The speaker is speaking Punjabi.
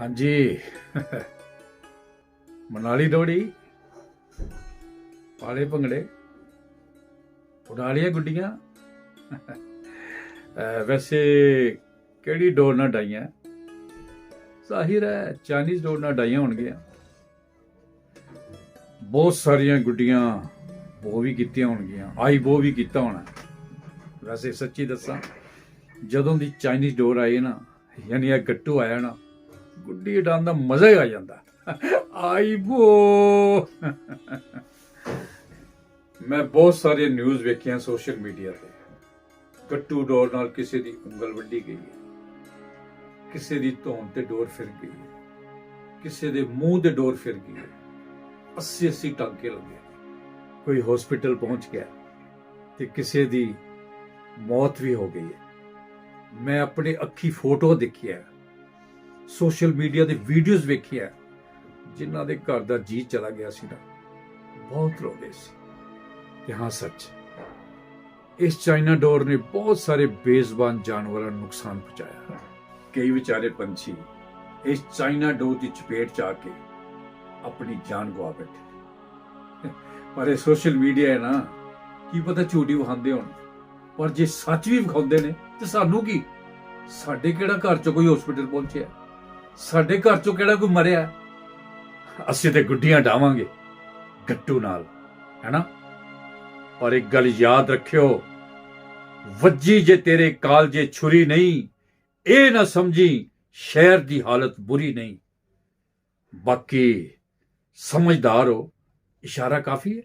ਹਾਂਜੀ। ਮਨਾਲੀ ਦੌੜੀ। ਪਾਲੇ ਭੰਗੜੇ। ਉਡਾਲੀਆਂ ਗੁੱਡੀਆਂ। ਵੈਸੇ ਕਿਹੜੀ ਡੋਰ ਨਾਲ ਡਾਈਆਂ? ਜ਼ਾਹਿਰ ਹੈ, ਚਾਈਨੀਜ਼ ਡੋਰ ਨਾਲ ਡਾਈਆਂ ਹੋਣਗੀਆਂ। ਬਹੁਤ ਸਾਰੀਆਂ ਗੁੱਡੀਆਂ ਬੋ ਵੀ ਕੀਤੀਆਂ ਹੋਣਗੀਆਂ। ਆਈ ਬੋ ਵੀ ਕੀਤਾ ਹੋਣਾ। ਵੈਸੇ ਸੱਚੀ ਦੱਸਾਂ, ਜਦੋਂ ਦੀ ਚਾਈਨੀਜ਼ ਡੋਰ ਆਈ ਨਾ, ਯਾਨੀ ਇਹ ਗੱਟੂ ਆਇਆ ਨਾ ਗੁੱਡੀ ਉਡਾਉਣ ਦਾ ਮਜ਼ਾ ਹੀ ਆ ਜਾਂਦਾ। ਆਈ ਬੋ। ਮੈਂ ਬਹੁਤ ਸਾਰੇ ਨਿਊਜ਼ ਵੇਖਿਆ ਸੋਸ਼ਲ ਮੀਡੀਆ ਤੇ। ਗੱਟੂ ਡੋਰ ਨਾਲ ਕਿਸੇ ਦੀ ਉਂਗਲ ਵੱਢੀ ਗਈ ਹੈ। ਕਿਸੇ ਦੀ ਧੌਣ ਤੇ ਡੋਰ ਫਿਰ ਗਈ ਹੈ। ਕਿਸੇ ਦੇ ਮੂੰਹ ਤੇ ਡੋਰ ਫਿਰ ਗਈ ਹੈ। 80 80 ਟਾਂਕੇ ਲੱਗੇ ਕੋਈ ਹਸਪੀਟਲ ਪਹੁੰਚ ਗਿਆ ਤੇ ਕਿਸੇ ਦੀ ਮੌਤ ਵੀ ਹੋ ਗਈ ਹੈ। ਮੈਂ ਆਪਣੀ ਅੱਖੀ ਫੋਟੋ ਦੇਖੀ ਹੈ। ਸੋਸ਼ਲ ਮੀਡੀਆ ਦੇ ਵੀਡੀਓਜ਼ ਵੇਖੀਆਂ, ਜਿਨ੍ਹਾਂ ਦੇ ਘਰ ਦਾ ਜੀ ਚਲਾ ਗਿਆ ਸੀ ਨਾ, ਬਹੁਤ ਰੋਵੇ ਸੀ। ਤੇ ਹਾਂ, ਸੱਚ, ਇਸ ਚਾਈਨਾ ਡੋਰ ਨੇ ਬਹੁਤ ਸਾਰੇ ਬੇਜ਼ਬਾਨ ਜਾਨਵਰਾਂ ਨੂੰ ਨੁਕਸਾਨ ਪਹੁੰਚਾਇਆ। ਕਈ ਵਿਚਾਰੇ ਪੰਛੀ ਇਸ ਚਾਈਨਾ ਡੋਰ ਦੀ ਚਪੇਟ ਚ ਆ ਕੇ ਆਪਣੀ ਜਾਨ ਗਵਾ ਬੈਠੇ ਪਰ ਇਹ ਸੋਸ਼ਲ ਮੀਡੀਆ ਹੈ ਨਾ, ਕੀ ਪਤਾ ਝੂਠੀ ਵਿਖਾਉਂਦੇ ਹੋਣ। ਪਰ ਜੇ ਸੱਚ ਵੀ ਵਿਖਾਉਂਦੇ ਨੇ, ਤੇ ਸਾਨੂੰ ਕੀ? ਸਾਡੇ ਕਿਹੜਾ ਘਰ ਚ ਕੋਈ ਹਸਪੀਟਲ ਪਹੁੰਚਿਆ? ਸਾਡੇ ਘਰ ਚੋਂ ਕਿਹੜਾ ਕੋਈ ਮਰਿਆ? ਅਸੀਂ ਤੇ ਗੁੱਡੀਆਂ ਡਾਵਾਂਗੇ, ਗੱਟੂ ਨਾਲ ਹੈਨਾ ਪਰ ਇੱਕ ਗੱਲ ਯਾਦ ਰੱਖਿਓ, ਵੱਜੀ ਜੇ ਤੇਰੇ ਕਾਲਜੇ ਛੁਰੀ ਨਹੀਂ, ਇਹ ਨਾ ਸਮਝੀ ਸ਼ਹਿਰ ਦੀ ਹਾਲਤ ਬੁਰੀ ਨਹੀਂ। ਬਾਕੀ ਸਮਝਦਾਰ ਹੋ, ਇਸ਼ਾਰਾ ਕਾਫੀ ਹੈ।